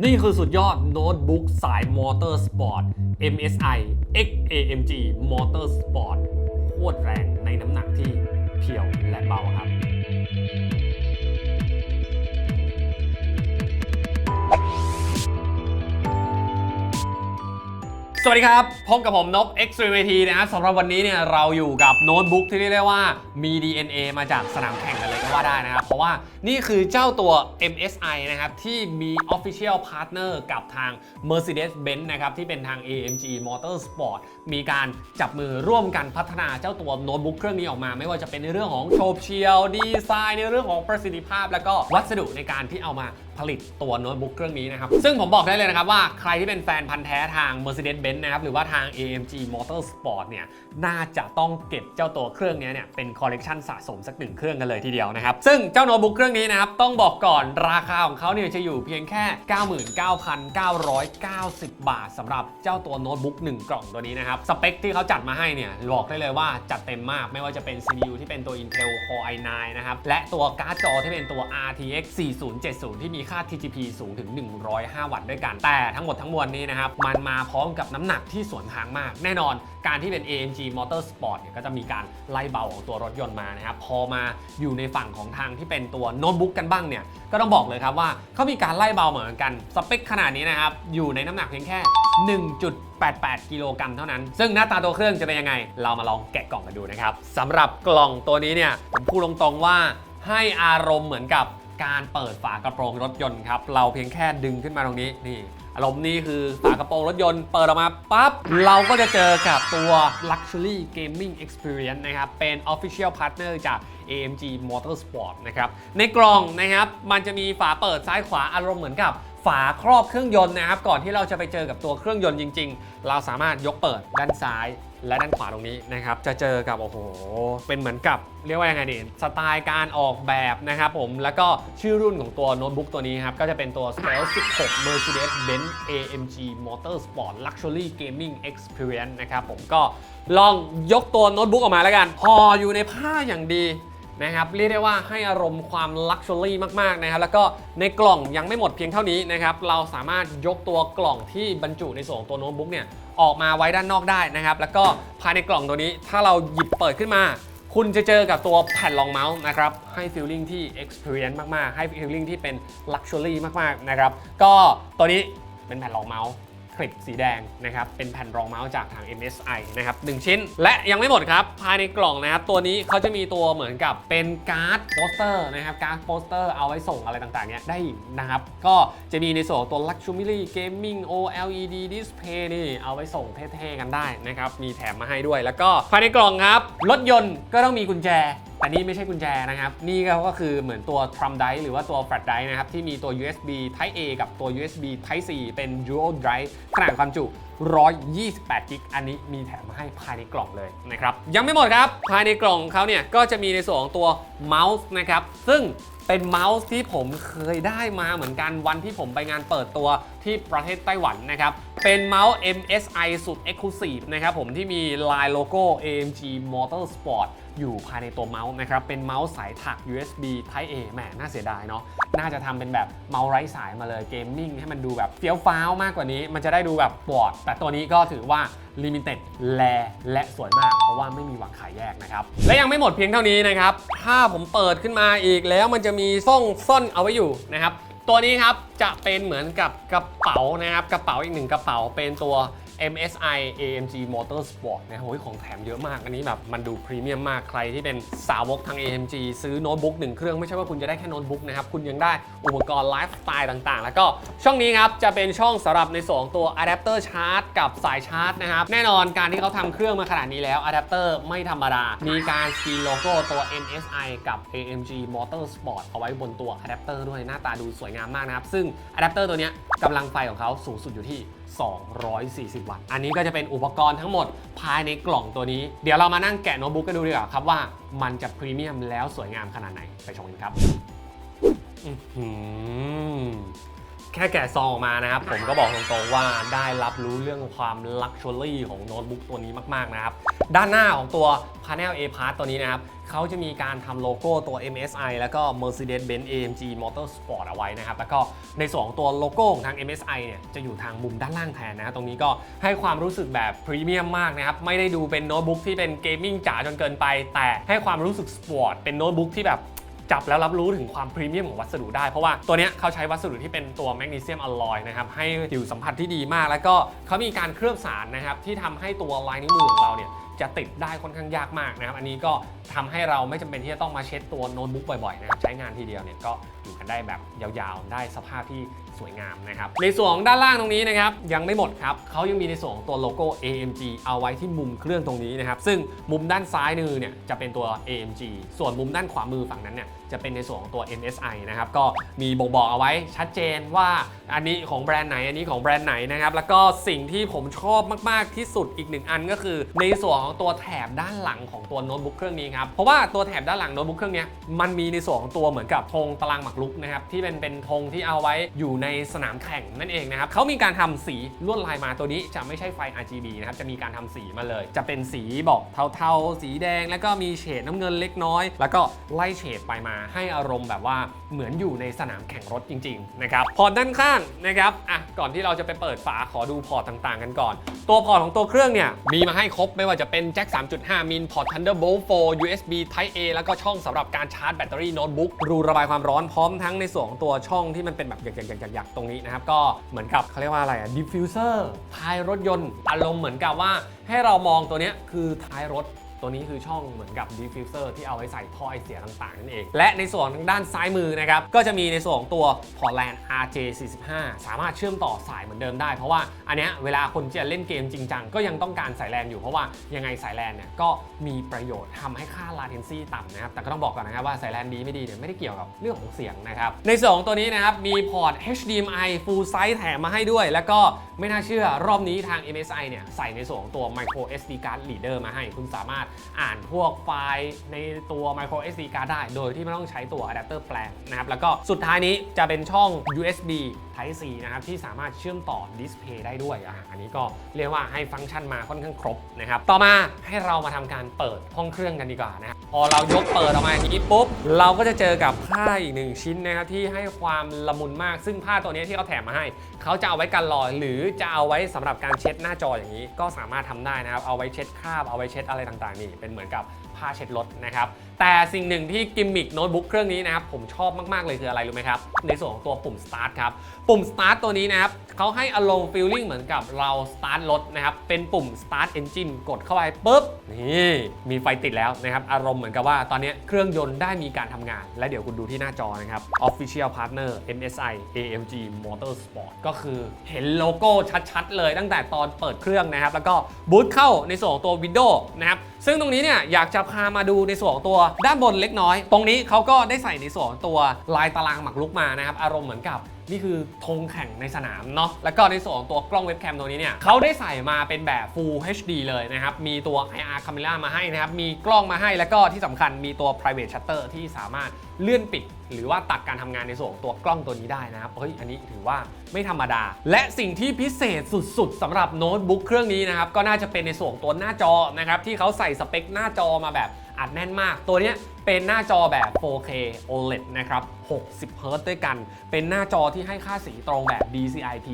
นี่คือสุดยอดโน้ตบุ๊กสายมอเตอร์สปอร์ต MSI XAMG Motor Sport โคตรแรงในน้ำหนักที่เพียวและเบาครับ สวัสดีครับ พบกับผมนบ Xtreme IT นะครับสำหรับวันนี้เนี่ยเราอยู่กับโน้ตบุ๊กที่เรียกได้ว่ามี DNA มาจากสนามแข่งกัน ว่าได้นะครับ เพราะว่านี่คือเจ้าตัว MSI นะครับ ที่มี Official Partner กับทาง Mercedes-Benz นะครับ ที่เป็นทาง AMG Motorsport มีการจับมือร่วมกันพัฒนาเจ้าตัวโน้ตบุ๊กเครื่องนี้ออกมา ไม่ว่าจะเป็นในเรื่องของโฉบเฉียวดีไซน์ในเรื่องของประสิทธิภาพ แล้วก็วัสดุในการที่เอามาผลิตตัวโน้ตบุ๊กเครื่องนี้นะครับ ซึ่งผมบอกได้เลยนะครับว่าใครที่เป็นแฟนพันธ์แท้ทาง Mercedes-Benz นะครับ หรือว่าทาง AMG Motorsport เนี่ย น่าจะต้องเก็บเจ้าตัวเครื่องนี้เนี่ย เป็นคอลเลกชันสะสมสักหนึ่งเครื่องกันเลยทีเดียวนะครับ ซึ่งเจ้าโน้ตบุ๊กเครื่องนี้นะครับ ต้องบอกก่อนราคาของเขาเนี่ยจะอยู่เพียงแค่ 99,990 บาทสำหรับเจ้าตัวโน้ตบุ๊ก1กล่องตัวนี้นะครับสเปคที่เขาจัดมาให้เนี่ยบอกได้เลยว่าจัดเต็มมากไม่ว่าจะเป็น CPU ที่เป็นตัว Intel Core i9 นะครับ และตัวการ์ดจอที่เป็นตัว RTX 4070 ที่มีค่า TGP สูงถึง 105 วัตต์ด้วยกัน แต่ทั้งหมดทั้งมวลนี้นะครับ มันมาพร้อมกับน้ำหนักที่สวนทางมาก แน่นอนการที่เป็น AMG Motorsport เนี่ยก็จะมีการไล่เบาของตัวรถยนต์มานะครับ พอมาอยู่ในฝั่งของทางที่เป็นตัวโน้ตบุ๊กกันบ้างเนี่ยก็ต้องบอกเลยครับว่าเขามีการไล่เบาเหมือนกันสเปคขนาดนี้นะครับอยู่ในน้ำหนักเพียงแค่ 88 กิโลกรัมเท่านั้น ซึ่งหน้าตาตัวเครื่องจะเป็นยังไง เรามาลองแกะกล่องกันดูนะครับสำหรับกล่องตัวนี้เนี่ยผมพูดตรงๆว่าให้อารมณ์เหมือนกับการเปิดฝากระโปรงรถยนต์ครับ เราเพียงแค่ดึงขึ้นมาตรงนี้นี่อารมณ์นี้คือฝากระโปรงรถยนต์เปิดออกมาปั๊บ เราก็จะเจอกับตัว Luxury Gaming Experience นะครับ เป็น Official Partner จาก AMG Motorsport นะครับ ในกล่องนะครับ มันจะมีฝาเปิดซ้ายขวาอารมณ์เหมือนกับ ฝาครอบเครื่องยนต์นะครับ ก่อนที่เราจะไปเจอกับตัวเครื่องยนต์จริง ๆ เราสามารถยกเปิดด้านซ้ายและด้านขวาตรงนี้นะครับ จะเจอกับโอ้โห เป็นเหมือนกับเรียกว่ายังไงดีสไตล์การออกแบบนะครับผม แล้วก็ชื่อรุ่นของตัวโน้ตบุ๊กตัวนี้ครับ ก็จะเป็นตัว Stealth 16 Mercedes-Benz AMG Motorsport Luxury Gaming Experience นะครับผมก็ลองยกตัวโน้ตบุ๊กออกมาแล้วกันพออยู่ในผ้าอย่างดี นะครับเรียกได้ว่าให้อารมณ์ความลักชัวรี่มากๆนะครับแล้วก็ในกล่องยังไม่หมดเพียงเท่านี้นะครับเราสามารถยกตัวกล่องที่บรรจุในส่วนของตัวโน้ตบุ๊กเนี่ยออกมาไว้ด้านนอกได้นะครับแล้วก็ภายในกล่องตัวนี้ถ้าเราหยิบเปิดขึ้นมา คุณจะเจอกับตัวแผ่นรองเมาส์นะครับให้ฟีลลิ่งที่ experience มากๆ ให้ฟีลลิ่งที่เป็น luxury มากๆนะครับก็ตัวนี้เป็นแผ่นรองเมาส์ คลิปสีแดงนะครับเป็นแผ่นรองเมาส์จากทาง MSI นะครับ1ชิ้น และยังไม่หมดครับ ภายในกล่องนะครับตัวนี้เขาจะมีตัวเหมือนกับเป็นการ์ดโปสเตอร์นะครับการ์ดโปสเตอร์เอาไว้ส่งอะไรต่างๆเนี้ยได้อีกนะครับก็จะมีในส่วนตัว Luxury Gaming OLED Display นี่เอาไว้ส่งเท่ๆกันได้นะครับมีแถมมาให้ด้วย แล้วก็ภายในกล่องครับรถยนต์ก็ต้องมีกุญแจ แต่นี่ไม่ใช่กุญแจนะครับ นี่ก็คือเหมือนตัว Trump Drive หรือว่าตัว Flash Drive นะครับ ที่มีตัว USB Type A กับตัว USB Type C เป็น Dual Drive ขนาดความจุ 128กิกอันนี้มีแถมมาให้ภายในกล่องเลยนะครับ ยังไม่หมดครับ ภายในกล่องเขาเนี่ย ก็จะมีในส่วนของตัวเมาส์นะครับ ซึ่งเป็นเมาส์ที่ผมเคยได้มาเหมือนกันวันที่ผมไปงานเปิดตัวที่ประเทศไต้หวันนะครับ เป็นเมาส์ MSI สุด Exclusive นะครับผมที่มีลายโลโก้ AMG Motorsport อยู่ภายในตัวเมาส์นะครับ เป็นเมาส์สายถัก USB Type A แหมน่าเสียดายเนาะ น่าจะทำเป็นแบบเมาส์ไร้สายมาเลยเกมมิ่งให้มันดูแบบเฟี้ยวฟ้าวมากกว่านี้ มันจะได้ดูแบบปอด แต่ตัวนี้ก็ถือว่า Limited แลและสวยมาก เพราะว่าไม่มีวางขายแยกนะครับ และยังไม่หมดเพียงเท่านี้นะครับ ถ้าผมเปิดขึ้นมาอีกแล้วมันจะมีซ่องซ่อนเอาไว้อยู่นะครับตัวนี้ครับจะเป็นเหมือนกับกระเป๋านะครับกระเป๋าอีกหนึ่งกระเป๋าเป็นตัว MSI AMG Motorsport นะโอ้ยของแถมเยอะมาก อันนี้แบบมันดูพรีเมียมมากใครที่เป็นสาวกทาง AMG ซื้อโน้ตบุ๊กหนึ่งเครื่องไม่ใช่ว่าคุณจะได้แค่โน้ตบุ๊กนะครับ คุณยังได้อุปกรณ์ไลฟ์สไตล์ต่างๆ แล้วก็ช่องนี้ครับ จะเป็นช่องสำหรับในส่วนของตัวอะแดปเตอร์ชาร์จกับสายชาร์จนะครับ แน่นอนการที่เขาทำเครื่องมาขนาดนี้แล้วอะแดปเตอร์ไม่ธรรมดา มีการสีโลโก้ตัว MSI กับ AMG Motorsport เอาไว้บนตัวอะแดปเตอร์ด้วยหน้าตาดูสวยงามมากนะครับซึ่งอะแดปเตอร์ตัวเนี้ยกำลังไฟของเขาสูงสุดอยู่ที่ 240 วัตต์ อันนี้ก็จะเป็นอุปกรณ์ทั้งหมดภายในกล่องตัวนี้ เดี๋ยวเรามานั่งแกะโน้ตบุ๊กกันดูดีกว่าครับว่ามันจะพรีเมียมแล้วสวยงามขนาดไหน ไปชมกันครับแค่แกะซองออกมานะครับ ผมก็บอกตรงๆว่าได้รับรู้เรื่องความลักชัวรี่ของโน้ตบุ๊กตัวนี้มากๆนะครับ ด้านหน้าของตัว Panel A Part ตัวนี้นะครับ เขาจะมีการทำโลโก้ตัว MSI แล้วก็ Mercedes-Benz AMG Motorsport เอาไว้นะครับ แล้วก็ในส่วนของตัวโลโก้ของทาง MSI เนี่ยจะอยู่ทางมุมด้านล่างแทนนะตรงนี้ก็ให้ความรู้สึกแบบพรีเมียมมากนะครับ ไม่ได้ดูเป็นโน้ตบุ๊กที่เป็นเกมมิ่งจ๋าจนเกินไป แต่ให้ความรู้สึกสปอร์ตเป็นโน้ตบุ๊กที่แบบจับแล้วรับรู้ถึงความพรีเมียมของวัสดุได้เพราะว่าตัวเนี้ยเขาใช้วัสดุที่เป็นตัวแมกนีเซียมอลลอยนะครับ ให้ผิวสัมผัสที่ดีมาก แล้วก็เขามีการเคลือบสารนะครับ ที่ทำให้ตัวลายนิ้วมือของเราเนี่ยจะติดได้ค่อนข้างยากมากนะครับ อันนี้ก็ทำให้เราไม่จำเป็นที่จะต้องมาเช็ดตัวโน้ตบุ๊กบ่อยๆนะครับ ใช้งานทีเดียวเนี่ยก็อยู่กันได้แบบยาวๆ ได้สภาพที่ สวยงามนะครับ ในส่วนของด้านล่างตรงนี้นะครับ ยังไม่หมดครับเขายังมีในส่วนของตัวโลโก้ AMG เอาไว้ที่มุมเครื่องตรงนี้นะครับ ซึ่งมุมด้านซ้ายมือเนี่ยจะเป็นตัว AMG ส่วนมุมด้านขวามือฝั่งนั้นเนี่ยจะเป็นในส่วนของตัว MSI นะครับ ก็มีบ่งบอกเอาไว้ชัดเจนว่าอันนี้ของแบรนด์ไหน อันนี้ของแบรนด์ไหนนะครับ แล้วก็สิ่งที่ผมชอบมาก ๆ ที่สุดอีกหนึ่งอันก็คือ ในส่วนของตัวแถบด้านหลังของตัวโน้ตบุ๊กเครื่องนี้ครับ เพราะว่าตัวแถบด้านหลังโน้ตบุ๊กเครื่องนี้มันมีในส่วนของตัวเหมือนกับธงตารางหมากรุกนะครับที่เป็นเป็นธงที่เอาไว้อยู่ในสนามแข่งนั่นเองนะครับเขามีการทำสีลวดลายมาตัวนี้จะไม่ใช่ไฟ RGB นะครับจะมีการทำสีมาเลย จะเป็นสีบอกเทาๆ สีแดง แล้วก็มีเฉดน้ำเงินเล็กน้อย แล้วก็ไล่เฉดไปมาให้อารมณ์แบบว่าเหมือนอยู่ในสนามแข่งรถจริงๆนะครับพอร์ตด้านข้างนะครับอะก่อนที่เราจะไปเปิดฝาขอดูพอร์ตต่างๆ กันก่อน ตัวพอร์ตของตัวเครื่องเนี่ยมีมาให้ครบไม่ว่าจะเป็นแจ็ค 3.5 มิลพอร์ต Thunderbolt 4 USB Type A แล้วก็ช่องสำหรับการชาร์จแบตเตอรี่โน้ตบุ๊กรูระบายความร้อนพร้อมทั้งในส่วนของตัวช่องที่มันเป็นแบบหยักอยากตรงนี้นะครับ ก็เหมือนกับเขาเรียกว่าอะไรอะดิฟฟิวเซอร์ท้ายรถยนต์อารมณ์เหมือนกับว่าให้เรามองตัวเนี้ยคือท้ายรถ ตัวนี้คือช่องเหมือนกับดิฟฟิวเซอร์ที่เอาไว้ใส่ท่อไอเสียต่างๆนั่นเอง และในส่วนทางด้านซ้ายมือนะครับ ก็จะมีในส่วนของตัวพอร์ตแลน RJ45 สามารถเชื่อมต่อสายเหมือนเดิมได้ เพราะว่าอันเนี้ยเวลาคนจะเล่นเกมจริงจังก็ยังต้องการสายแลนอยู่เพราะว่ายังไงสายแลนเนี่ยก็มีประโยชน์ทำให้ค่า latency ต่ำนะครับแต่ก็ต้องบอกก่อนนะครับว่าสายแลนดีไม่ดีเนี่ยไม่ได้เกี่ยวกับเรื่องของเสียงนะครับในส่วนของตัวนี้นะครับมีพอร์ต HDMI full size แถมมาให้ด้วย แล้วก็ไม่น่าเชื่อรอบนี้ทาง MSI เนี่ยใส่ในส่วนของตัว micro SD card reader มาให้คุณสามารถอ่านพวกไฟล์ในตัว micro SD card ได้ โดยที่ไม่ต้องใช้ตัวอะแดปเตอร์แปลงนะครับ แล้วก็สุดท้ายนี้จะเป็นช่อง USB Type C นะครับ ที่สามารถเชื่อมต่อดิสเพย์ได้ด้วยอะอันนี้ก็เรียกว่าให้ฟังก์ชันมาค่อนข้างครบนะครับ ต่อมาให้เรามาทำการเปิดห้องเครื่องกันดีกว่านะครับ พอเรายกเปิดออกมาอย่างนี้ปุ๊บ เราก็จะเจอกับผ้าอีกหนึ่งชิ้นนะครับที่ให้ความละมุนมาก ซึ่งผ้าตัวนี้ที่เขาแถมมาให้ เขาจะเอาไว้กันรอย หรือจะเอาไว้สำหรับการเช็ดหน้าจออย่างนี้ ก็สามารถทำได้นะครับ เอาไว้เช็ดคราบ เอาไว้เช็ดอะไรต่างๆนี่ เป็นเหมือนกับผ้าเช็ดรถนะครับ แต่สิ่งหนึ่งที่กิมมิคโน้ตบุ๊กเครื่องนี้นะครับผมชอบมากๆเลยคืออะไรรู้ไหมครับ ในส่วนของตัวปุ่ม start ครับ ปุ่ม start ตัวนี้นะครับ เขาให้อารมณ์ feeling เหมือนกับเรา start รถนะครับ เป็นปุ่ม start engine กดเข้าไปปุ๊บ นี่ มีไฟติดแล้วนะครับ อารมณ์เหมือนกับว่าตอนนี้เครื่องยนต์ได้มีการทำงาน และเดี๋ยวคุณดูที่หน้าจอนะครับ official partner MSI AMG Motorsport ก็คือเห็นโลโก้ชัดๆ เลยตั้งแต่ตอนเปิดเครื่องนะครับ แล้วก็บูตเข้าในส่วนของตัว Windows นะครับ ซึ่งตรงนี้เนี่ยอยากจะพามาดูในส่วนของตัวด้านบนเล็กน้อย ตรงนี้เขาก็ได้ใส่ในส่วนของตัวลายตารางหมากรุกมานะครับ อารมณ์เหมือนกับ นี่คือธงแข่งในสนามเนาะ แล้วก็ในส่วนของตัวกล้องเว็บแคมตัวนี้เนี่ยเขาได้ใส่มาเป็นแบบ Full HD เลยนะครับ มีตัว IR camera มาให้นะครับ มีกล้องมาให้ แล้วก็ที่สำคัญมีตัว private shutter ที่สามารถเลื่อนปิด หรือว่าตัดการทำงานในส่วนของตัวกล้องตัวนี้ได้นะครับ เฮ้ย อันนี้ถือว่าไม่ธรรมดา และสิ่งที่พิเศษสุดๆสำหรับโน้ตบุ๊กเครื่องนี้นะครับ ก็น่าจะเป็นในส่วนของตัวหน้าจอนะครับ ที่เขาใส่สเปคหน้าจอมาแบบ อัดแน่นมาก ตัวนี้เป็นหน้าจอแบบ 4K OLED นะครับ60 Hz ด้วยกัน เป็นหน้าจอที่ให้ค่าสีตรงแบบ DCI-P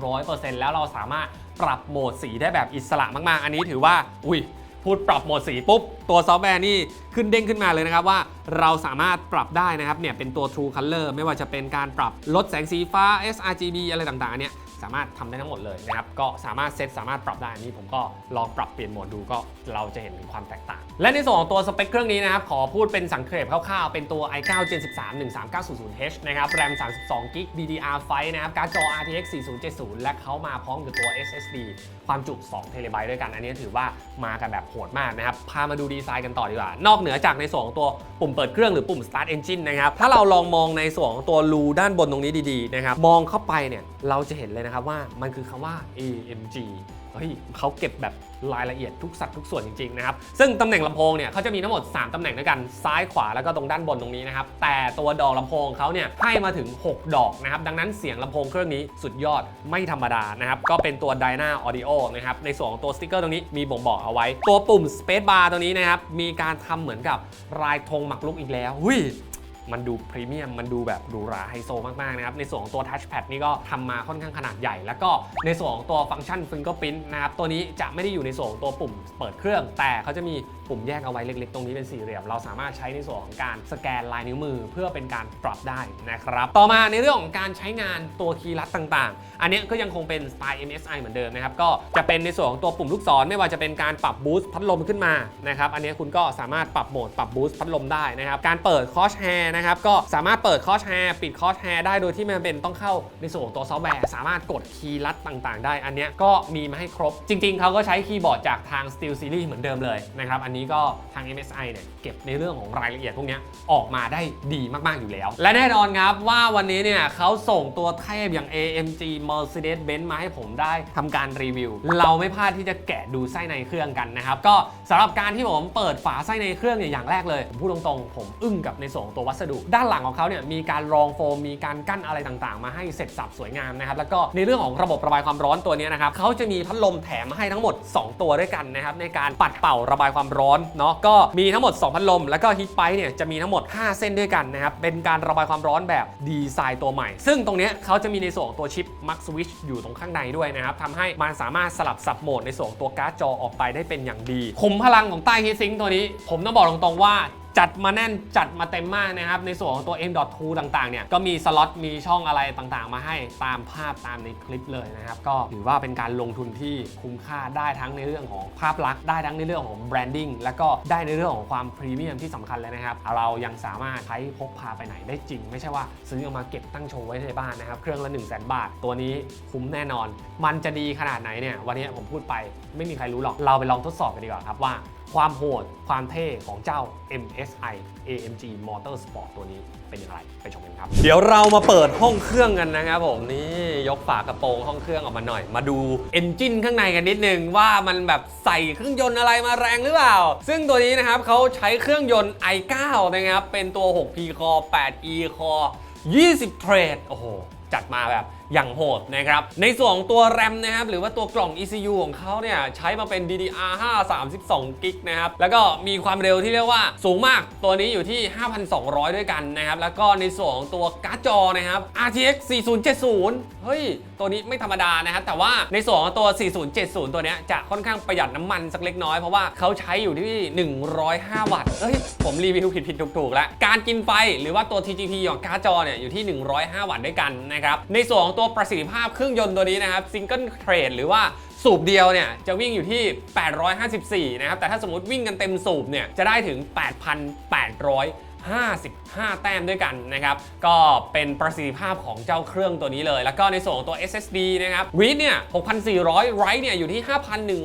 300%แล้วเราสามารถปรับโหมดสีได้แบบอิสระมาก ๆ อันนี้ถือว่า อุ้ยพูดปรับโหมดสีปุ๊บ ตัวซอฟต์แวร์นี่ขึ้นเด้งขึ้นมาเลยนะครับว่าเราสามารถปรับได้นะครับเนี่ยเป็นตัว True Color ไม่ว่าจะเป็นการปรับลดแสงสีฟ้า sRGB อะไรต่างๆเนี่ย สามารถทำได้ทั้งหมดเลยนะครับก็สามารถเซตสามารถปรับได้อันนี้ผมก็ลองปรับเปลี่ยนโหมดดูก็เราจะเห็นถึงความแตกต่าง และในส่วนของตัวสเปคเครื่องนี้นะครับขอพูดเป็นสังเขปคร่าวๆ เป็นตัว i9 Gen 13 13900H นะครับแรม32 g b DDR5 นะครับการ์ดจอ RTX 4070 และเขามาพร้อมกับตัว SSD ความจุ2 t b ด้วยกัน อันนี้ถือว่ามากันแบบโหดมากนะครับ พามาดูดีไซน์กันต่อดีกว่า นอกเหนือจากในส่วนของตัวปุ่มเปิดเครื่องหรือปุ่ม start engine นะครับ ถ้าเราลองมองในส่วนของตัวรูด้านบนตรงนี้ดีๆนะครับ มองเข้าไปเนี่ย เราจะเห็นเลยนะครับนะครับว่ามันคือคำว่า AMG เฮ้ยเขาเก็บแบบรายละเอียดทุกสัดทุกส่วนจริงๆนะครับ ซึ่งตำแหน่งลำโพงเนี่ยเขาจะมีทั้งหมด 3ตำแหน่งด้วยกันซ้ายขวาแล้วก็ตรงด้านบนตรงนี้นะครับ แต่ตัวดอกลำโพงเขาเนี่ยให้มาถึง 6 ดอกนะครับ ดังนั้นเสียงลำโพงเครื่องนี้สุดยอดไม่ธรรมดานะครับ ก็เป็นตัว Dyna Audio นะครับ ในส่วนของตัวสติ๊กเกอร์ตรงนี้มีบ่งบอกเอาไว้ ตัวปุ่ม Space Bar ตัวนี้นะครับมีการทำเหมือนกับลายธงหมักลุกอีกแล้วหุย มันดูพรีเมียม มันดูแบบหรูหราไฮโซมากๆนะครับ ในส่วนของตัว Touchpad นี่ก็ทำมาค่อนข้างขนาดใหญ่ แล้วก็ในส่วนของตัวฟังก์ชัน Fingerprint นะครับ ตัวนี้จะไม่ได้อยู่ในส่วนของตัวปุ่มเปิดเครื่อง แต่เขาจะมีปุ่มแยกเอาไว้เล็ก ๆ ตรงนี้เป็นสี่เหลี่ยม เราสามารถใช้ในส่วนของการสแกนลายนิ้วมือเพื่อเป็นการปรับได้นะครับ ต่อมาในเรื่องของการใช้งานตัวคีย์ลัดต่างๆ อันนี้ก็ยังคงเป็นสไตล์ MSI เหมือนเดิมนะครับ ก็จะเป็นในส่วนของตัวปุ่มลูกศรไม่ว่าจะเป็นการปรับบูสต์พัดลมขึ้นมานะครับ อันนี้คุณก็สามารถปรับโหมดปรับบูสต์พัดลมได้นะครับ การเปิดคอชแฮร์นะครับ ก็สามารถเปิดคอชแฮร์ปิดคอชแฮร์ได้โดยที่ม่จำเป็นต้องเข้าในส่วนของตัวซอฟต์แวร์ สามารถกดคีย์ลัดต่างๆ ได้ อันเนี้ยก็มีมาให้ครบ จริง ๆ เขาก็ใช้คีย์บอร์ดจากทาง Steel Series เหมือนเดิมเลยนะครับ อันนี้ก็ทาง MSI เนี่ยเก็บในเรื่องของรายละเอียดพวกนี้ออกมาได้ดีมากๆอยู่แล้ว และแน่นอนครับว่าวันนี้เนี่ยเขาส่งตัวเทพอย่าง AMG Mercedes-Benz มาให้ผมได้ทำการรีวิว เราไม่พลาดที่จะแกะดูไส้ในเครื่องกันนะครับ ก็สำหรับการที่ผมเปิดฝาไส้ในเครื่องเนี่ยอย่างแรกเลยผมพูดตรงๆ ผมอึ้งกับในส่วนของตัววัสดุด้านหลังของเขาเนี่ยมีการรองโฟมมีการกั้นอะไรต่างๆ มาให้เสร็จสับสวยงามนะครับแล้วก็ในเรื่องของระบบระบายความร้อนตัวนี้นะครับเขาจะมีพัดลมแถมมาให้ทั้งหมด 2 ตัวด้วยกันนะครับในการปัดเป่าระบายความร้อนเนาะก็มีทั้งหมด 2 พัดลม แล้วก็ฮีทไ i เนี่ยจะมีทั้งหมด 5 เส้นด้วยกันนะครับเป็นการระบายความร้อนแบบดีไซน์ตัวใหม่ ซึ่งตรงนี้เขาจะมีในส่วนของตัวชิป Max Switch อยู่ตรงข้างในด้วยนะครับทำให้มันสามารถสลับสับโหมดในส่วนของตัวการ์ดจอออกไปได้เป็นอย่างดีขุมพลังของใต้ฮีทซิงค์ตัวนี้ ผมต้องบอกตรงๆว่า จัดมาแน่นจัดมาเต็มมากนะครับ ในส่วนของตัว M.2 ต่างๆ เนี่ย ก็มีสล็อตมีช่องอะไรต่างๆ มาให้ตามภาพตามในคลิปเลยนะครับ ก็ถือว่าเป็นการลงทุนที่คุ้มค่าได้ทั้งในเรื่องของภาพลักษณ์ได้ทั้งในเรื่องของแบรนดิ้งแล้วก็ได้ในเรื่องของความพรีเมียมที่สำคัญเลยนะครับ เรายังสามารถใช้พกพาไปไหนได้จริง ไม่ใช่ว่าซื้อเอามาเก็บตั้งโชว์ไว้ในบ้านนะครับ เครื่องละ 1 0 0 0 0แบาท ตัวนี้คุ้มแน่นอน มันจะดีขนาดไหนเนี่ยวันนี้ผมพูดไปไม่มีใครรู้หรอกเราไปลองทดสอบกันดีกว่าครับว่า ความโหด ความเท่ของเจ้า MSI AMG Motorsport ตัวนี้เป็นอย่างไรไปชมกันครับ เดี๋ยวเรามาเปิดห้องเครื่องกันนะครับผมนี่ยกฝากระโปรงห้องเครื่องออกมาหน่อย มาดูเอนจินข้างในกันนิดนึงว่ามันแบบใส่เครื่องยนต์อะไรมาแรงหรือเปล่า ซึ่งตัวนี้นะครับเขาใช้เครื่องยนต์ i9 นะครับเป็นตัว 6P Core 8E Core 20 เทรดโอ้โหจัดมาแบบอย่างโหดนะครับ ในส่วนของตัว RAM นะครับ หรือว่าตัวกล่อง ECU ของเขาเนี่ย ใช้มาเป็น DDR5 32กิกนะครับ แล้วก็มีความเร็วที่เรียกว่าสูงมาก ตัวนี้อยู่ที่ 5,200 ด้วยกันนะครับ แล้วก็ในส่วนของตัวการ์ดจอนะครับ RTX 4070 เฮ้ย ตัวนี้ไม่ธรรมดานะครับ แต่ว่าในส่วนของตัว 4070 ตัวเนี้ยจะค่อนข้างประหยัดน้ำมันสักเล็กน้อย เพราะว่าเขาใช้อยู่ที่ 105 วัตต์เฮ้ย ผมรีวิวผิดๆถูกๆแล้ว การกินไฟหรือว่าตัว TGP ของการ์ดจอเนี่ยอยู่ที่ 105 วัตต์ด้วยกันนะครับ ในส่วนของตัวประสิทธิภาพเครื่องยนต์ตัวนี้นะครับซิงเกิลเทรดหรือว่าสูบเดียวเนี่ยจะวิ่งอยู่ที่ 854 นะครับ แต่ถ้าสมมติวิ่งกันเต็มสูบเนี่ยจะได้ถึง 8,800 55 แต้มด้วยกันนะครับก็เป็นประสิทธิภาพของเจ้าเครื่องตัวนี้เลย แล้วก็ในส่วนของตัว SSD นะครับวีดเนี่ย 6,400ไรเนี่ยอยู่ที่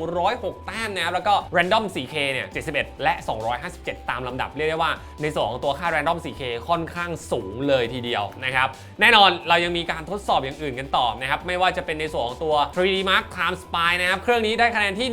5,106 แต้มนะครับแล้วก็ Random 4K เนี่ย 71 และ 257 ตามลำดับเรียกได้ว่า ในส่วนของตัวค่า Random 4K ค่อนข้างสูงเลยทีเดียวนะครับแน่นอนเรายังมีการทดสอบอย่างอื่นกันต่อนะครับไม่ว่าจะเป็นในส่วนของตัว 3D Mark Time Spy นะครับเครื่องนี้ได้คะแนนที่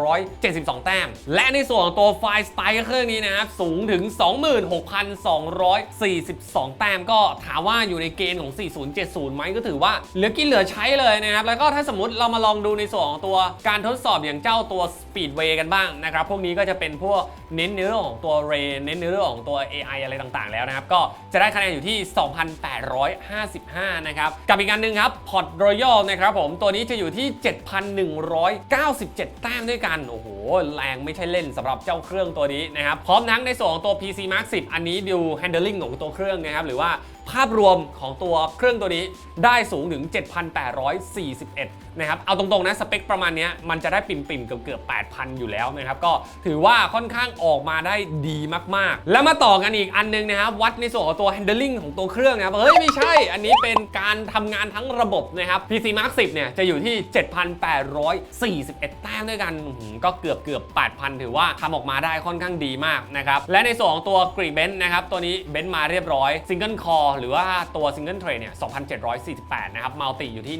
12,172 แต้ม และในส่วนของตัวไฟล์สไตล์เครื่องนี้นะครับสูงถึง26,242 แต้มก็ถามว่าอยู่ในเกณฑ์ของ 4070 ไหมก็ถือว่าเหลือกินเหลือใช้เลยนะครับ แล้วก็ถ้าสมมติเรามาลองดูในส่วนของตัวการทดสอบอย่างเจ้าตัว Speedway กันบ้างนะครับ พวกนี้ก็จะเป็นพวกเน้นในเรื่องของตัว Ray เน้นในเรื่องของตัว AI อะไรต่างๆ แล้วนะครับ ก็จะได้คะแนนอยู่ที่ 2,855 นะครับ กับอีกอันหนึ่งครับ Pod Royal นะครับผมตัวนี้จะอยู่ที่ 7,197 แต้มด้วยกัน โอ้โห แรงไม่ใช่เล่นสำหรับเจ้าเครื่องตัวนี้นะครับพร้อมทั้งในส่วนของตัว PC C Mark 10 อันนี้ดู handling ของตัวเครื่องนะครับ หรือว่า ภาพรวมของตัวเครื่องตัวนี้ได้สูงถึง 7,841 นะครับ เอาตรงๆนะ สเปคประมาณนี้มันจะได้ปิ่มๆ เกือบๆ8,000 อยู่แล้วนะครับ ก็ถือว่าค่อนข้างออกมาได้ดีมากๆ แล้วมาต่อกันอีกอันนึงนะครับ วัดในส่วนของตัว handling ของตัวเครื่องนะครับ เฮ้ย ไม่ใช่ อันนี้เป็นการทำงานทั้งระบบนะครับ PC Mark 10 เนี่ย จะอยู่ที่ 7,841 แต้มด้วยกัน ก็เกือบเกือบ8,000 ถือว่าทำออกมาได้ค่อนข้างดีมากนะครับ และในส่วนของตัวกรีเบนนะครับ ตัวนี้เบนมาเรียบร้อย Single Core หรือว่าตัว Single Tray เนี่ย 2,748 นะครับมัลติอยู่ที่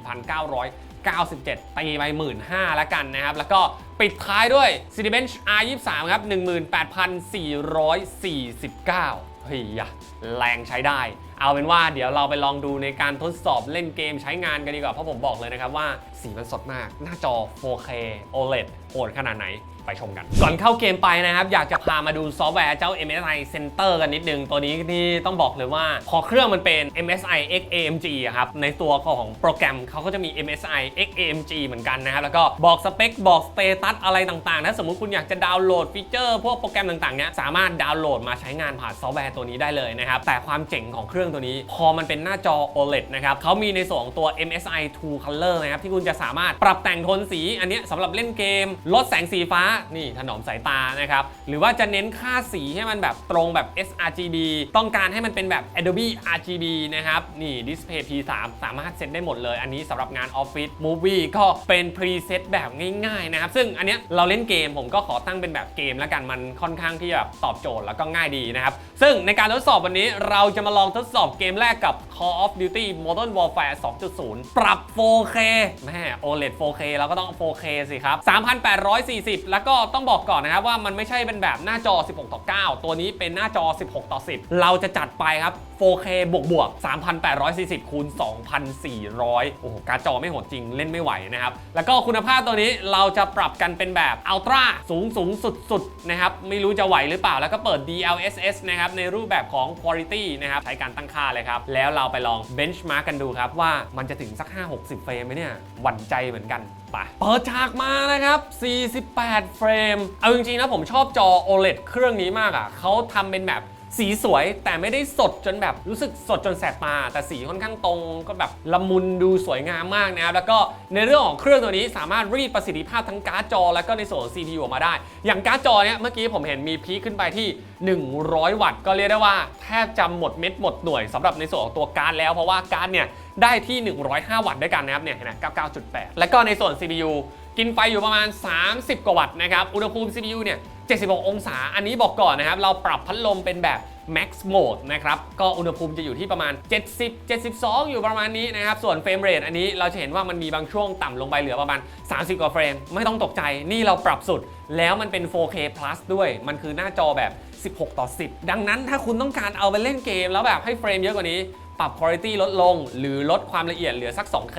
14,997 ตีไป 15,000แล้วกันนะครับ แล้วก็ปิดท้ายด้วย Cinebench R23 ครับ 18,449 เฮ้ยยะแรงใช้ได้ เอาเป็นว่าเดี๋ยวเราไปลองดูในการทดสอบเล่นเกมใช้งานกันดีกว่า เพราะผมบอกเลยนะครับว่าสีมันสดมาก หน้าจอ 4K OLED โหดขนาดไหน ไปชมกัน ก่อนเข้าเกมไปนะครับ อยากจะพามาดูซอฟต์แวร์เจ้า MSI Center กันนิดนึง ตัวนี้ที่ต้องบอกเลยว่า พอเครื่องมันเป็น MSI XAMG ครับ ในตัวของโปรแกรมเขาก็จะมี MSI XAMG เหมือนกันนะครับ แล้วก็บอกสเปค บอกสเตตัสอะไรต่างๆถ้าสมมุติคุณอยากจะดาวน์โหลดฟีเจอร์ พวกโปรแกรมต่างๆเนี้ยสามารถดาวน์โหลดมาใช้งานผ่านซอฟต์แวร์ตัวนี้ได้เลยนะครับแต่ความเจ๋งของเครื่องตัวนี้ พอมันเป็นหน้าจอ OLED นะครับเขามีในส่วนของตัว MSI True Color นะครับที่คุณจะสามารถปรับแต่งโทนสี อันนี้สำหรับเล่นเกม ลดแสงสีฟ้านี่ถนอมสายตานะครับ หรือว่าจะเน้นค่าสีให้มันแบบตรงแบบ sRGB ต้องการให้มันเป็นแบบ Adobe RGB นะครับ นี่ Display P3 สามารถเซตได้หมดเลย อันนี้สำหรับงานออฟฟิศ Movie ก็เป็นพรีเซตแบบง่ายๆนะครับ ซึ่งอันเนี้ยเราเล่นเกมผมก็ขอตั้งเป็นแบบเกมแล้วกันมันค่อนข้างที่จะตอบโจทย์แล้วก็ง่ายดีนะครับ ซึ่งในการทดสอบวันนี้เราจะมาลองทดสอบเกมแรกกับ Call of Duty Modern Warfare 2.0 ปรับ 4K แม่ OLED 4K เราก็ต้อง 4K สิครับ 3,840แล้วก็ต้องบอกก่อนนะครับว่ามันไม่ใช่เป็นแบบหน้าจอ 16 ต่อ 9 ตัวนี้เป็นหน้าจอ 16 ต่อ 10 เราจะจัดไปครับ 4K บวกบวก3,840คูณ2,400 โอ้โห การ์ดจอไม่โหดจริงเล่นไม่ไหวนะครับ แล้วก็คุณภาพตัวนี้เราจะปรับกันเป็นแบบ Ultra สูงสูงสุดสุดนะครับ ไม่รู้จะไหวหรือเปล่า แล้วก็เปิด DLSS นะครับ ในรูปแบบของ Quality นะครับ ใช้การตั้งค่าเลยครับ แล้วเราไปลอง Benchmark กันดูครับ ว่ามันจะถึงสัก 5-60 เฟรมไหมเนี่ยหวั่นใจเหมือนกันไปเปิดฉากมานะครับ 48 เฟรม เอาจริงๆนะผมชอบจอ OLED เครื่องนี้มากอะเขาทำเป็นแบบ สีสวยแต่ไม่ได้สดจนแบบรู้สึกสดจนแสบตาแต่สีค่อนข้างตรงก็แบบละมุนดูสวยงามมากนะครับแล้วก็ในเรื่องของเครื่องตัวนี้สามารถรีดประสิทธิภาพทั้งการ์ดจอ แล้วก็ในส่วนของ CPU ออกมาได้ อย่างการ์ดจอเนี้ยเมื่อกี้ผมเห็นมีพีคขึ้นไปที่ 100 วัตต์ ก็เรียกได้ว่าแทบจะหมดเม็ดหมดหน่วยสำหรับในส่วนของตัวการ์ดแล้วเพราะว่าการ์ดเนี่ยได้ที่ 105 วัตต์ด้วยกันนะครับเนี่ยเห็นไหม99.8 แล้วก็ในส่วน CPU กินไฟอยู่ประมาณ 30 กว่าวัตต์นะครับอุณหภูมิ CPU เนี่ย 76 องศา อันนี้บอกก่อนนะครับ เราปรับพัดลมเป็นแบบ Max Mode นะครับ ก็อุณหภูมิจะอยู่ที่ประมาณ 70 72 อยู่ประมาณนี้นะครับ ส่วนเฟรมเรทอันนี้เราจะเห็นว่ามันมีบางช่วงต่ำลงไปเหลือประมาณ 30 กว่าเฟรม ไม่ต้องตกใจ นี่เราปรับสุด แล้วมันเป็น 4K plus ด้วย มันคือหน้าจอแบบ 16 ต่อ 10 ดังนั้นถ้าคุณต้องการเอาไปเล่นเกมแล้วแบบให้เฟรมเยอะกว่านี้ ปรับ quality ลดลง หรือลดความละเอียดเหลือสัก 2K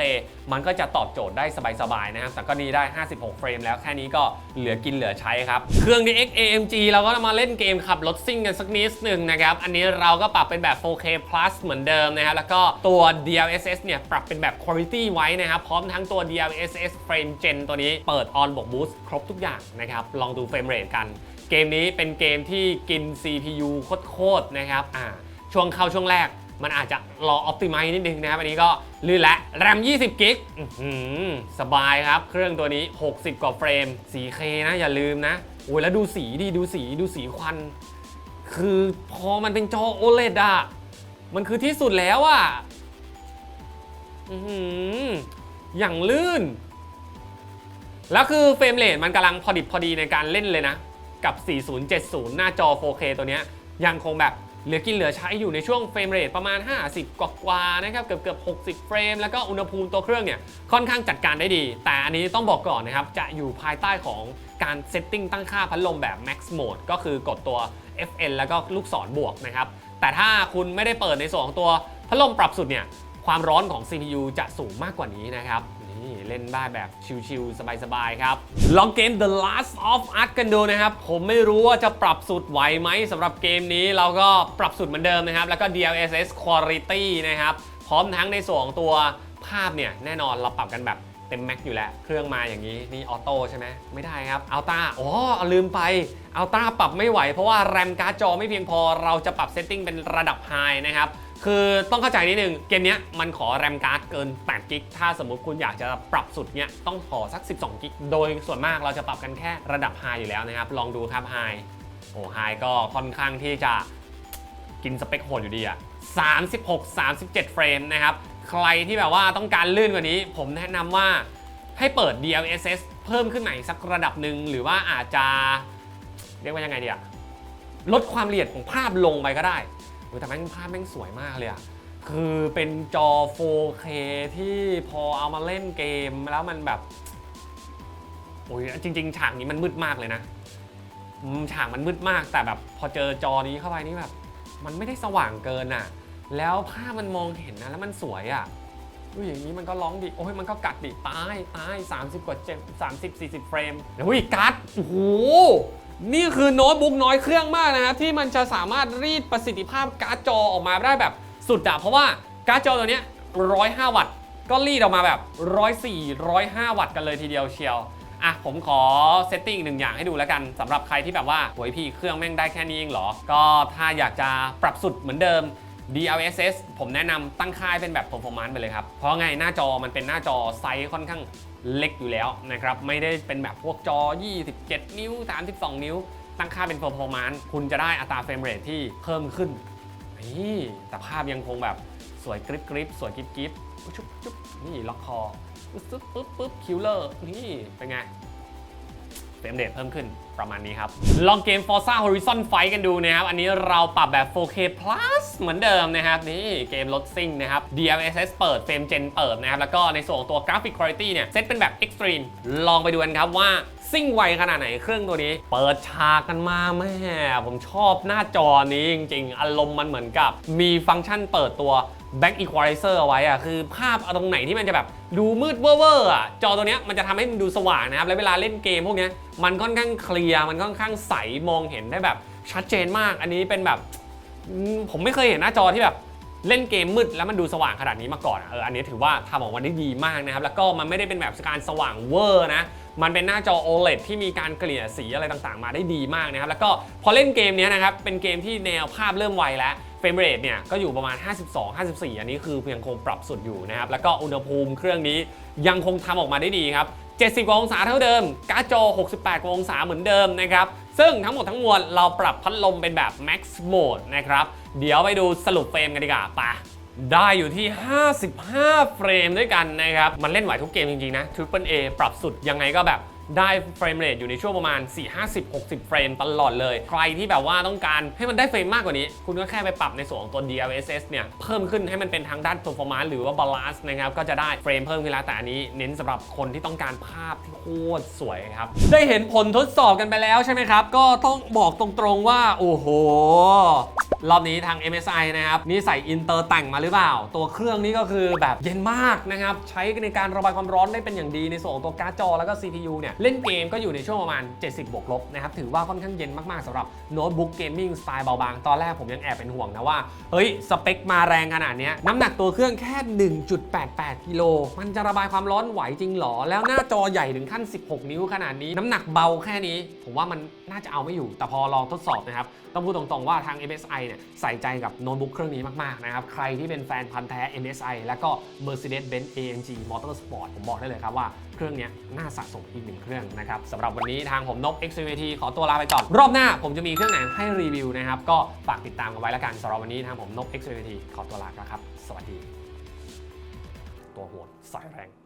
มันก็จะตอบโจทย์ได้สบายๆนะครับแต่ก็นี่ได้ 56 เฟรมแล้วแค่นี้ก็เหลือกินเหลือใช้ครับ เครื่อง DX AMG เราก็มาเล่นเกมขับรถซิ่งกันสักนิดหนึ่งนะครับ อันนี้เราก็ปรับเป็นแบบ 4K plus เหมือนเดิมนะครับ แล้วก็ตัว DLSS เนี่ย ปรับเป็นแบบ quality ไว้นะครับ พร้อมทั้งตัว DLSS frame gen ตัวนี้เปิด on บวก boost ครบทุกอย่างนะครับ ลองดูเฟรมเรทกัน เกมนี้เป็นเกมที่กิน CPU โคตรๆนะครับ อ่า ช่วงเข้าช่วงแรก มันอาจจะรออ p ติ i z e นิดนึงนะครับอันนี้ก็ลื่นและแรม 20 กิกสบายครับ เครื่องตัวนี้ 60 กว่าเฟรม 4K นะอย่าลืมนะโอ้ยแล้วดูสีดิดูสีดูสีควัน คือพอมันเป็นจอ OLED อะมันคือที่สุดแล้วอะอื้อหืออย่างลื่น แล้วคือเฟรมเรทมันกำลังพอดิบพอดีในการเล่นเลยนะ กับ 4070 หน้าจอ 4K ตัวเนี้ยยังคงแบบ เหลือกินเหลือใช้อยู่ในช่วงเฟรมเรทประมาณ 50 กว่าๆนะครับเกือบเกือบ60 เฟรม แล้วก็อุณหภูมิตัวเครื่องเนี่ยค่อนข้างจัดการได้ดี แต่อันนี้ต้องบอกก่อนนะครับ จะอยู่ภายใต้ของการเซตติ้งตั้งค่าพัดลมแบบ Max Mode ก็คือกดตัว FN แล้วก็ลูกศรบวกนะครับ แต่ถ้าคุณไม่ได้เปิดในส่วนของตัวพัดลมปรับสุดเนี่ยความร้อนของ CPU จะสูงมากกว่านี้นะครับ นี่เล่นได้แบบชิลๆ สบายๆ ครับ ลองเกม The Last of Us กันดูนะครับ ผมไม่รู้ว่าจะปรับสุดไหวไหมสำหรับเกมนี้เราก็ปรับสุดเหมือนเดิมนะครับ แล้วก็ DLSS Quality นะครับ พร้อมทั้งในส่วนของตัวภาพเนี่ยแน่นอนเราปรับกันแบบเต็มแม็กอยู่แล้ว เครื่องมาอย่างนี้นี่ออโต้ใช่ไหมไม่ได้ครับอัลต้าอ๋อลืมไปอัลต้าปรับไม่ไหวเพราะว่าแรมการ์ดจอไม่เพียงพอเราจะปรับเซตติ้งเป็นระดับไฮนะครับ คือต้องเข้าใจนิดนึง เกมนี้มันขอแรมการ์ดเกิน 8 กิก ถ้าสมมุติคุณอยากจะปรับสุดเนี้ยต้องขอสัก 12 กิก โดยส่วนมากเราจะปรับกันแค่ระดับไฮอยู่แล้วนะครับ ลองดูครับไฮโอ้ไฮก็ค่อนข้างที่จะกินสเปคโหดอยู่ดีอะ36 37 เฟรมนะครับ ใครที่แบบว่าต้องการลื่นกว่านี้ ผมแนะนำว่าให้เปิด DLSS เพิ่มขึ้นมาอีกสักระดับหนึ่งหรือว่าอาจจะเรียกว่ายังไงดีอะลดความละเอียดของภาพลงไปก็ได้ แต่แม่งภาพแม่งสวยมากเลยอะคือเป็นจอ 4K ที่พอเอามาเล่นเกมแล้วมันแบบ โอ้ยจริง ๆ ฉากนี้มันมืดมากเลยนะฉากมันมืดมากแต่แบบ พอเจอจอนี้เข้าไปนี่แบบ มันไม่ได้สว่างเกินอะแล้วภาพมันมองเห็นนะแล้วมันสวยอะอุ้ยอย่างนี้มันก็ร้องดิ โอ้ยมันก็กัดดิ ตาย ตาย 30 กว่าเจ็ด30 40 เฟรมอุ้ยกัด โอ้โห นี่คือโน้ตบุ๊กน้อยเครื่องมากนะครับ ที่มันจะสามารถรีดประสิทธิภาพการ์ดจอออกมาได้แบบสุดอะเพราะว่าการ์ดจอตัวนี้105 วัตต์ ก็รีดออกมาแบบ 104 105 วัตต์กันเลยทีเดียวเชียวอะผมขอเซตติ้งหนึ่งอย่างให้ดูแล้วกันสำหรับใครที่แบบว่าโหยพี่เครื่องแม่งได้แค่นี้เองเหรอ ก็ถ้าอยากจะปรับสุดเหมือนเดิม DLSS ผมแนะนำตั้งค่ายเป็นแบบ performance ไปเลยครับ เพราะไงหน้าจอมันเป็นหน้าจอไซส์ค่อนข้างเล็กอยู่แล้วนะครับ ไม่ได้เป็นแบบพวกจอ 27 นิ้ว 32 นิ้ว ตั้งค่าเป็น performance คุณจะได้อัตราเฟรมเรทที่เพิ่มขึ้นนี่แต่ภาพยังคงแบบสวยกริบกริบสวยกริบกริบชุบชุบนี่ล็อกคอปึ๊บปึ๊บปึ๊บคิวเลอร์นี่เป็นไง เฟรมเรทเพิ่มขึ้นประมาณนี้ครับ ลองเกม Forza Horizon Fight กันดูนะครับ อันนี้เราปรับแบบ 4K Plus เหมือนเดิมนะครับ นี่เกมรถซิ่งนะครับ DLSS เปิดเฟรมเจนเปิดนะครับ แล้วก็ในส่วนของตัว Graphic Quality เนี่ย เซตเป็นแบบ Extreme ลองไปดูกันครับว่าซิ่งไวขนาดไหนเครื่องตัวนี้ เปิดฉากกันมาแม่ผมชอบหน้าจอนี้จริง ๆ อารมณ์มันเหมือนกับ มีฟังก์ชันเปิดตัว Back Equalizer เอาไว้อะคือภาพตรงไหนที่มันจะแบบดูมืดเว่อร์อะจอตัวเนี้ยมันจะทำให้มันดูสว่างนะครับ แล้วเวลาเล่นเกมพวกเนี้ยมันค่อนข้างเคลียร์มันค่อนข้างใสมองเห็นได้แบบชัดเจนมาก อันนี้เป็นแบบ ผมไม่เคยเห็นหน้าจอที่แบบเล่นเกมมืดแล้วมันดูสว่างขนาดนี้มาก่อนอะเอออันนี้ถือว่าทำออกมาได้ดีมากนะครับ แล้วก็มันไม่ได้เป็นแบบการสว่างเวอร์นะมันเป็นหน้าจอ OLED ที่มีการเกลี่ยสีอะไรต่างๆ มาได้ดีมากนะครับ แล้วก็พอเล่นเกมเนี้ยนะครับ เป็นเกมที่แนวภาพเริ่มไวแล้ว เฟรมเรทเนี่ยก็อยู่ประมาณ 52 54 อันนี้คือยังคงปรับสุดอยู่นะครับ แล้วก็อุณหภูมิเครื่องนี้ยังคงทำออกมาได้ดีครับ 70 กว่าองศาเท่าเดิม การ์ดจอ 68 กว่าองศาเหมือนเดิมนะครับ ซึ่งทั้งหมดทั้งมวลเราปรับพัดลมเป็นแบบ Max Mode นะครับ เดี๋ยวไปดูสรุปเฟรมกันดีกว่าปะได้อยู่ที่ 55 เฟรมด้วยกันนะครับ มันเล่นไหวทุกเกมจริงๆนะ Triple A ปรับสุดยังไงก็แบบ ได้เฟรมเรทอยู่ในช่วงประมาณ 4 50 60 เฟรมตลอดเลย ใครที่แบบว่าต้องการให้มันได้เฟรมมากกว่านี้ คุณก็แค่ไปปรับในส่วนของตัว DLSS เนี่ย เพิ่มขึ้นให้มันเป็นทางด้าน performance หรือว่า balance นะครับ ก็จะได้เฟรมเพิ่มขึ้นแล้ว แต่อันนี้เน้นสำหรับคนที่ต้องการภาพที่โคตรสวยครับ ได้เห็นผลทดสอบกันไปแล้วใช่ไหมครับ ก็ต้องบอกตรงๆว่า โอ้โหรอบนี้ทาง MSI นะครับ นี่ใส่อินเตอร์แต่งมาหรือเปล่า ตัวเครื่องนี้ก็คือแบบเย็นมากนะครับ ใช้ในการระบายความร้อนได้เป็นอย่างดีในส่วนของตัวการ์ดจอแล้วก็ CPU เนี่ยเล่นเกมก็อยู่ในช่วงประมาณ 70 บวกลบนะครับถือว่าค่อนข้างเย็นมากๆสำหรับโน้ตบุ๊กเกมมิ่งสไตล์เบาบาง ตอนแรกผมยังแอบเป็นห่วงนะว่า เฮ้ย สเปคมาแรงขนาดนี้น้ำหนักตัวเครื่องแค่ 1.88 กิโลมันจะระบายความร้อนไหวจริงหรอ แล้วหน้าจอใหญ่ถึงขั้น 16 นิ้วขนาดนี้ น้ำหนักเบาแค่นี้ ผมว่ามันน่าจะเอาไม่อยู่แต่พอลองทดสอบนะครับ ต้องพูดตรงๆว่าทาง MSI เนี่ยใส่ใจกับโน้ตบุ๊กเครื่องนี้มากๆนะครับ ใครที่เป็นแฟนพันธ์แท้ MSI แล้วก็ Mercedes-Benz AMG Motorsport ผมบอกได้เลยครับว่าเครื่องนี้น่าสะสมอีกหนึ่งเครื่องนะครับสำหรับวันนี้ทางผมนก XVT ขอตัวลาไปก่อน รอบหน้าผมจะมีเครื่องไหนให้รีวิวนะครับ ก็ฝากติดตามกันไว้แล้วกันสำหรับวันนี้ทางผมนก XVT ขอตัวลาครับ สวัสดี ตัวโหดสายแรง